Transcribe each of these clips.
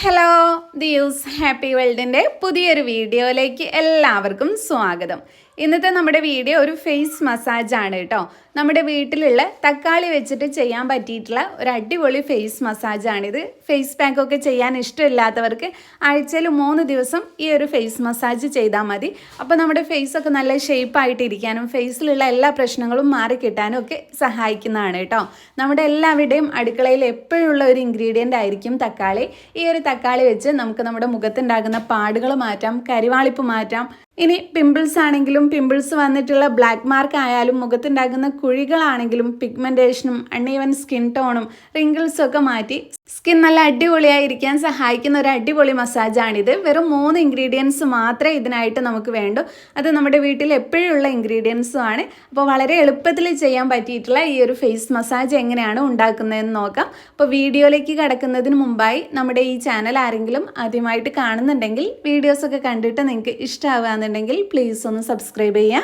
Hello the use happy വേൾഡിന്റെ പുതിയൊരു വീഡിയോയിലേക്ക് എല്ലാവർക്കും സ്വാഗതം. ഇന്നത്തെ നമ്മുടെ വീഡിയോ ഒരു ഫേസ് മസാജ് ആണ് കേട്ടോ. നമ്മുടെ വീട്ടിലുള്ള തക്കാളി വെച്ചിട്ട് ചെയ്യാൻ പറ്റിയിട്ടുള്ള ഒരു അടിപൊളി ഫേസ് മസാജാണിത് ഫേസ് പാക്ക് ഒക്കെ ചെയ്യാൻ ഇഷ്ടമില്ലാത്തവർക്ക് ആഴ്ചയിൽ മൂന്ന് ദിവസം ഈ ഒരു ഫേസ് മസാജ് ചെയ്താൽ മതി. അപ്പോൾ നമ്മുടെ ഫേസ് ഒക്കെ നല്ല ഷേപ്പായിട്ടിരിക്കാനും ഫേസിലുള്ള എല്ലാ പ്രശ്നങ്ങളും മാറി കിട്ടാനും ഒക്കെ സഹായിക്കുന്നതാണ് കേട്ടോ. നമ്മുടെ എല്ലാവരുടെയും അടുക്കളയിൽ എപ്പോഴുള്ള ഒരു ഇൻഗ്രീഡിയന്റ് ആയിരിക്കും തക്കാളി. ഈ ഒരു തക്കാളി വെച്ച് നമുക്ക് നമ്മുടെ മുഖത്തുണ്ടാകുന്ന പാടുകൾ മാറ്റാം കരിവാളിപ്പ് മാറ്റാം. ഇനി പിമ്പിൾസ് ആണെങ്കിലും പിമ്പിൾസ് വന്നിട്ടുള്ള ബ്ലാക്ക് മാർക്ക് ആയാലും മുഖത്തുണ്ടാകുന്ന കുഴികളാണെങ്കിലും പിഗ്മെന്റേഷനും അൺഈവൻ സ്കിൻ ടോണും റിങ്കിൾസും ഒക്കെ മാറ്റി സ്കിൻ നല്ല അടിപൊളിയായിരിക്കാൻ സഹായിക്കുന്ന ഒരു അടിപൊളി മസാജാണിത്. വെറും മൂന്ന് ഇൻഗ്രീഡിയൻസ് മാത്രമേ ഇതിനായിട്ട് നമുക്ക് വേണ്ടു. അത് നമ്മുടെ വീട്ടിൽ എപ്പോഴുള്ള ഇൻഗ്രീഡിയൻസും ആണ്. അപ്പോൾ വളരെ എളുപ്പത്തിൽ ചെയ്യാൻ പറ്റിയിട്ടുള്ള ഈ ഒരു ഫേസ് മസാജ് എങ്ങനെയാണ് ഉണ്ടാക്കുന്നതെന്ന് നോക്കാം. അപ്പോൾ വീഡിയോയിലേക്ക് കടക്കുന്നതിന് മുമ്പായി നമ്മുടെ ഈ ചാനൽ ആരെങ്കിലും ആദ്യമായിട്ട് കാണുന്നുണ്ടെങ്കിൽ വീഡിയോസൊക്കെ കണ്ടിട്ട് നിങ്ങൾക്ക് ഇഷ്ടമാവുകയെന്നുണ്ടെങ്കിൽ പ്ലീസ് ഒന്ന് സബ്സ്ക്രൈബ് ചെയ്യുക.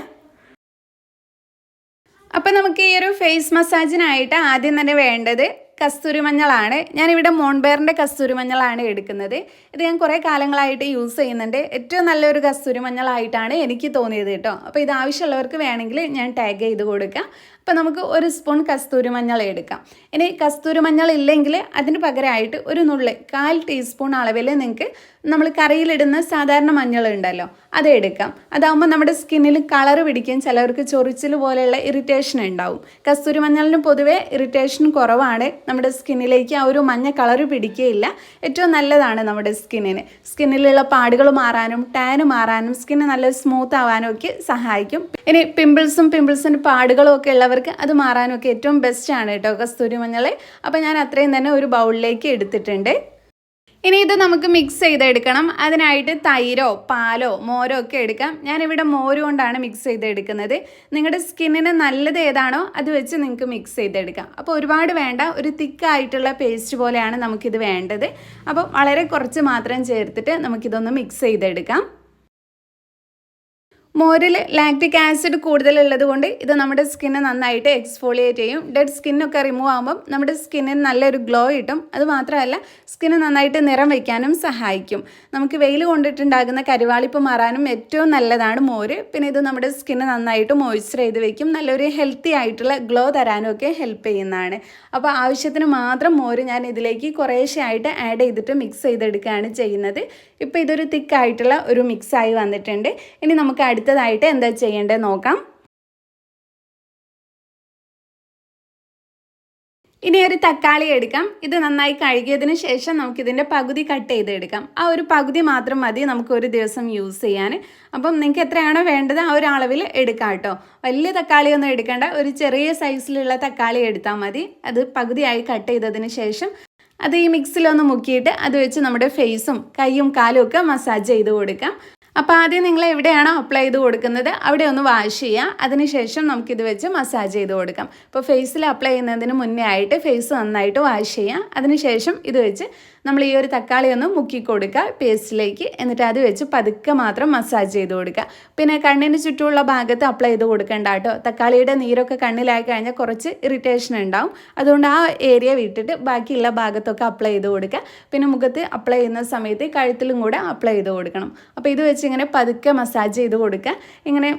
അപ്പോൾ നമുക്ക് ഈ ഒരു ഫേസ് മസാജിനായിട്ട് ആദ്യം തന്നെ വേണ്ടത് കസ്തൂരിമഞ്ഞളാണ്. ഞാനിവിടെ മോൺബെയറിന്റെ കസ്തൂരിമഞ്ഞളാണ് എടുക്കുന്നത്. ഇത് ഞാൻ കുറേ കാലങ്ങളായിട്ട് യൂസ് ചെയ്യുന്നുണ്ട്. ഏറ്റവും നല്ലൊരു കസ്തൂരിമഞ്ഞളായിട്ടാണ് എനിക്ക് തോന്നിയത് കേട്ടോ. അപ്പോൾ ഇത് ആവശ്യമുള്ളവർക്ക് വേണമെങ്കിൽ ഞാൻ ടാഗ് ചെയ്ത് കൊടുക്കാം. അപ്പോൾ നമുക്ക് ഒരു സ്പൂൺ കസ്തൂരി മഞ്ഞൾ എടുക്കാം. ഇനി കസ്തൂരി മഞ്ഞൾ ഇല്ലെങ്കിൽ അതിന് പകരമായിട്ട് ഒരു നുള്ളി കാൽ ടീസ്പൂൺ അളവിൽ നിങ്ങൾക്ക് നമ്മൾ കറിയിലിടുന്ന സാധാരണ മഞ്ഞൾ ഉണ്ടല്ലോ അത് എടുക്കാം. അതാകുമ്പോൾ നമ്മുടെ സ്കിന്നിൽ കളർ പിടിക്കും. ചിലവർക്ക് ചൊറിച്ചിൽ പോലെയുള്ള ഇറിറ്റേഷൻ ഉണ്ടാവും. കസ്തൂരി മഞ്ഞളിന് പൊതുവേ ഇറിറ്റേഷൻ കുറവാണ്. നമ്മുടെ സ്കിന്നിലേക്ക് ആ ഒരു മഞ്ഞ കളർ പിടിക്കുകയില്ല. ഏറ്റവും നല്ലതാണ് നമ്മുടെ സ്കിന്നിന്. സ്കിന്നിലുള്ള പാടുകൾ മാറാനും ടാന് മാറാനും സ്കിന്ന് നല്ല സ്മൂത്ത് ആവാനും ഒക്കെ സഹായിക്കും. ഇനി പിമ്പിൾസും പിമ്പിൾസിന്റെ പാടുകളും ഒക്കെ ഉള്ളവർക്ക് അത് മാറാനൊക്കെ ഏറ്റവും ബെസ്റ്റാണ് കേട്ടോ കസ്തൂരി മഞ്ഞൾ അപ്പോൾ ഞാൻ അത്രയും തന്നെ ഒരു ബൗളിലേക്ക് എടുത്തിട്ടുണ്ട്. ഇനി ഇത് നമുക്ക് മിക്സ് ചെയ്തെടുക്കണം. അതിനായിട്ട് തൈരോ പാലോ മോരോ ഒക്കെ എടുക്കാം. ഞാനിവിടെ മോര് കൊണ്ടാണ് മിക്സ് ചെയ്തെടുക്കുന്നത്. നിങ്ങളുടെ സ്കിന്നിന് നല്ലത് ഏതാണോ അത് വെച്ച് നിങ്ങൾക്ക് മിക്സ് ചെയ്തെടുക്കാം. അപ്പോൾ ഒരുപാട് വേണ്ട ഒരു തിക്കായിട്ടുള്ള പേസ്റ്റ് പോലെയാണ് നമുക്കിത് വേണ്ടത്. അപ്പോൾ വളരെ കുറച്ച് മാത്രം ചേർത്തിട്ട് നമുക്കിതൊന്ന് മിക്സ് ചെയ്തെടുക്കാം. മോരിൽ ലാക്റ്റിക് ആസിഡ് കൂടുതലുള്ളത് കൊണ്ട് ഇത് നമ്മുടെ സ്കിന്നെ നന്നായിട്ട് എക്സ്ഫോളിയേറ്റ് ചെയ്യും. ഡെഡ് സ്കിന്നൊക്കെ റിമൂവ് ആകുമ്പം നമ്മുടെ സ്കിന്നിന് നല്ലൊരു ഗ്ലോ കിട്ടും. അത് മാത്രമല്ല സ്കിന്ന് നന്നായിട്ട് നിറം വയ്ക്കാനും സഹായിക്കും. നമുക്ക് വെയിൽ കൊണ്ടിട്ടുണ്ടാകുന്ന കരിവാളിപ്പ് മാറാനും ഏറ്റവും നല്ലതാണ് മോര്. പിന്നെ ഇത് നമ്മുടെ സ്കിന്ന് നന്നായിട്ട് മോയ്സ്ചർ ചെയ്ത് വയ്ക്കും നല്ലൊരു ഹെൽത്തി ആയിട്ടുള്ള ഗ്ലോ തരാനും ഒക്കെ ഹെൽപ്പ് ചെയ്യുന്നതാണ്. അപ്പോൾ ആവശ്യത്തിന് മാത്രം മോര് ഞാൻ ഇതിലേക്ക് കുറേശ്ശെ ആയിട്ട് ആഡ് ചെയ്തിട്ട് മിക്സ് ചെയ്തെടുക്കുകയാണ് ചെയ്യുന്നത്. ഇപ്പോൾ ഇതൊരു തിക്കായിട്ടുള്ള ഒരു മിക്സായി വന്നിട്ടുണ്ട്. ഇനി നമുക്ക് അടുത്തതായിട്ട് എന്താ ചെയ്യേണ്ടത് നോക്കാം. ഇനി ഒരു തക്കാളി എടുക്കാം. ഇത് നന്നായി കഴുകിയതിന് ശേഷം നമുക്കിതിന്റെ പകുതി കട്ട് ചെയ്തെടുക്കാം. ആ ഒരു പകുതി മാത്രം മതി നമുക്ക് ഒരു ദിവസം യൂസ് ചെയ്യാൻ. അപ്പം നിങ്ങൾക്ക് എത്രയാണോ വേണ്ടത് ആ ഒരു അളവിൽ എടുക്കാം കേട്ടോ. വലിയ തക്കാളി ഒന്നും എടുക്കേണ്ട. ഒരു ചെറിയ സൈസിലുള്ള തക്കാളി എടുത്താൽ മതി. അത് പകുതിയായി കട്ട് ചെയ്തതിന് ശേഷം അത് ഈ മിക്സിലൊന്ന് മുക്കിയിട്ട് അത് വെച്ച് നമ്മുടെ ഫേസും കൈയും കാലും ഒക്കെ മസാജ് ചെയ്ത് കൊടുക്കാം. അപ്പോൾ ആദ്യം നിങ്ങൾ എവിടെയാണോ അപ്ലൈ ചെയ്ത് കൊടുക്കുന്നത് അവിടെ ഒന്ന് വാഷ് ചെയ്യുക അതിനുശേഷം നമുക്കിത് വെച്ച് മസാജ് ചെയ്ത് കൊടുക്കാം. അപ്പോൾ ഫേസിൽ അപ്ലൈ ചെയ്യുന്നതിന് മുന്നേ ആയിട്ട് ഫേസ് നന്നായിട്ട് വാഷ് ചെയ്യുക അതിനുശേഷം ഇത് വെച്ച് നമ്മൾ ഈ ഒരു തക്കാളി ഒന്ന് മുക്കി കൊടുക്കുക പേസ്റ്റിലേക്ക്. എന്നിട്ട് അത് വെച്ച് പതുക്കെ മാത്രം മസാജ് ചെയ്ത് കൊടുക്കുക. പിന്നെ കണ്ണിന് ചുറ്റുമുള്ള ഭാഗത്ത് അപ്ലൈ ചെയ്ത് കൊടുക്കേണ്ട കേട്ടോ. തക്കാളിയുടെ നീരൊക്കെ കണ്ണിലായി കഴിഞ്ഞാൽ കുറച്ച് ഇറിറ്റേഷൻ ഉണ്ടാവും. അതുകൊണ്ട് ആ ഏരിയ വിട്ടിട്ട് ബാക്കിയുള്ള ഭാഗത്തൊക്കെ അപ്ലൈ ചെയ്ത് കൊടുക്കുക. പിന്നെ മുഖത്ത് അപ്ലൈ ചെയ്യുന്ന സമയത്ത് കഴുത്തിലും കൂടെ അപ്ലൈ ചെയ്ത് കൊടുക്കണം. അപ്പോൾ ഇത് വെച്ച് ഇങ്ങനെ പതുക്കെ മസാജ് ചെയ്ത് കൊടുക്കുക. ഇങ്ങനെ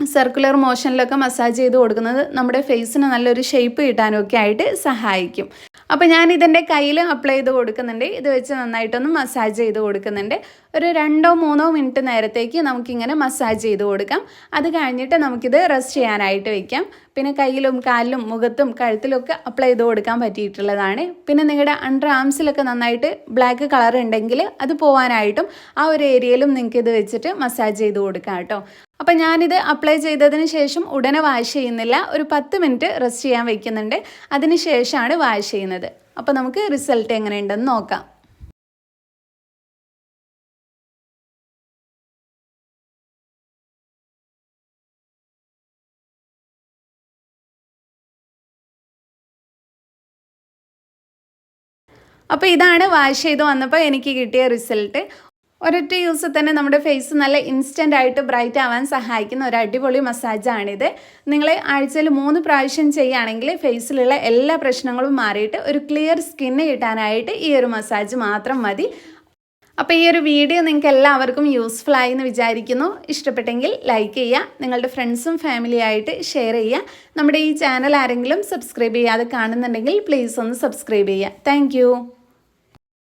സർക്കുലർ മോഷനിലൊക്കെ മസാജ് ചെയ്ത് കൊടുക്കുന്നത് നമ്മുടെ ഫേസിന് നല്ലൊരു ഷേപ്പ് കിട്ടാനൊക്കെ ആയിട്ട് സഹായിക്കും. അപ്പോൾ ഞാൻ ഇതിന്റെ കയ്യിൽ അപ്ലൈ ചെയ്ത് കൊടുക്കുന്നുണ്ട്. ഇത് വെച്ച് നന്നായിട്ടൊന്ന് മസാജ് ചെയ്ത് കൊടുക്കുന്നുണ്ട്. ഒരു രണ്ടോ മൂന്നോ മിനിറ്റ് നേരത്തേക്ക് നമുക്കിങ്ങനെ മസാജ് ചെയ്ത് കൊടുക്കാം. അത് കഴിഞ്ഞിട്ട് നമുക്കിത് റെസ്റ്റ് ചെയ്യാനായിട്ട് വയ്ക്കാം പിന്നെ കയ്യിലും കാലിലും മുഖത്തും കഴുത്തിലൊക്കെ അപ്ലൈ ചെയ്ത് കൊടുക്കാൻ പറ്റിയിട്ടുള്ളതാണ്. പിന്നെ നിങ്ങളുടെ അണ്ടർ ആംസിലൊക്കെ നന്നായിട്ട് ബ്ലാക്ക് കളർ ഉണ്ടെങ്കിൽ അത് പോകാനായിട്ടും ആ ഒരു ഏരിയയിലും നിങ്ങൾക്ക് ഇത് വെച്ചിട്ട് മസാജ് ചെയ്ത് കൊടുക്കാം കേട്ടോ. അപ്പം ഞാനിത് അപ്ലൈ ചെയ്തതിന് ശേഷം ഉടനെ വാഷ് ചെയ്യുന്നില്ല. ഒരു പത്ത് മിനിറ്റ് റെസ്റ്റ് ചെയ്യാൻ വയ്ക്കുന്നുണ്ട് അതിന് ശേഷമാണ് വാഷ് ചെയ്യുന്നത്. അപ്പോൾ നമുക്ക് റിസൾട്ട് എങ്ങനെയുണ്ടെന്ന് നോക്കാം. അപ്പോൾ ഇതാണ് വാഷ് ചെയ്ത് വന്നപ്പോൾ എനിക്ക് കിട്ടിയ റിസൾട്ട് ഒരൊറ്റ യൂസ് തന്നെ നമ്മുടെ ഫേസ് നല്ല ഇൻസ്റ്റന്റ് ആയിട്ട് ബ്രൈറ്റ് ആവാൻ സഹായിക്കുന്ന ഒരു അടിപൊളി മസാജാണിത് നിങ്ങൾ ആഴ്ചയിൽ മൂന്ന് പ്രാവശ്യം ചെയ്യുകയാണെങ്കിൽ ഫേസിലുള്ള എല്ലാ പ്രശ്നങ്ങളും മാറിയിട്ട് ഒരു ക്ലിയർ സ്കിന്ന് കിട്ടാനായിട്ട് ഈ ഒരു മസാജ് മാത്രം മതി. അപ്പോൾ ഈ ഒരു വീഡിയോ നിങ്ങൾക്ക് എല്ലാവർക്കും യൂസ്ഫുൾ ആയി എന്ന് വിചാരിക്കുന്നു. ഇഷ്ടപ്പെട്ടെങ്കിൽ ലൈക്ക് ചെയ്യുക നിങ്ങളുടെ ഫ്രണ്ട്സും ഫാമിലിയായിട്ട് ഷെയർ ചെയ്യുക. നമ്മുടെ ഈ ചാനൽ ആരെങ്കിലും സബ്സ്ക്രൈബ് ചെയ്യാതെ കാണുന്നുണ്ടെങ്കിൽ പ്ലീസ് ഒന്ന് സബ്സ്ക്രൈബ് ചെയ്യുക. താങ്ക്